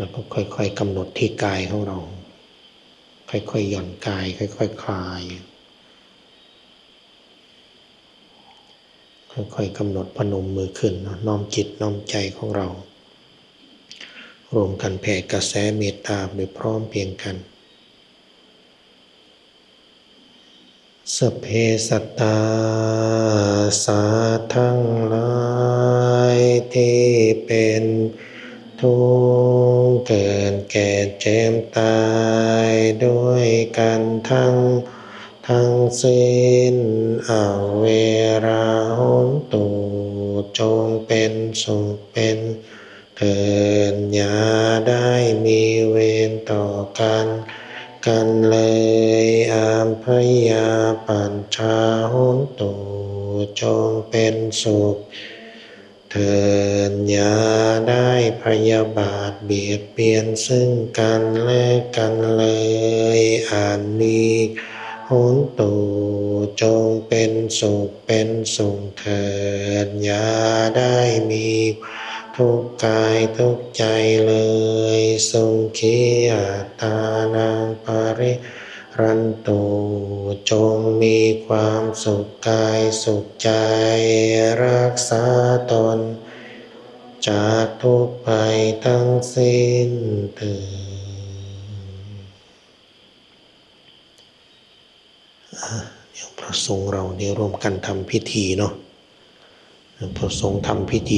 แล้วก็ค่อยๆกำหนดที่กายของเรา ค่อยๆหย่อนกาย ค่อยๆคคลาย ค่อยๆกำหนดพนมมือขึ้นน้อมจิตน้อมใจของเรา รวมกันแผ่กระแสเมตตาโดยพร้อมเพียงกันสเพสตาสาทั้งหลายที่เป็นทุก เกิดแก่เจ็บตายด้วยกันทั้ง ทั้งสิ้นเอาเวราหนตุจงเป็นสุขเป็นเถิดอย่าได้มีเวรต่อกัน กันเลยอามพยาปัญชาหนตุจงเป็นสุข เถิดอย่าได้พยาบาทเบียดเบียนซึ่งกันและกันเลยอาจมีหนตุจงเป็นสุขเป็นสุขเถิดอย่าได้มี ทุกกายทุกใจเลยทรงขีอาตานังปริ รันตุจงมีความสุขกายสุขใจ รักษาตน จากทุกภัยทั้งสิ้นเถิดอะเดี๋ยวพระสงฆ์เราได้ร่วมกันทำพิธีเนาะพระสงฆ์ทำพิธี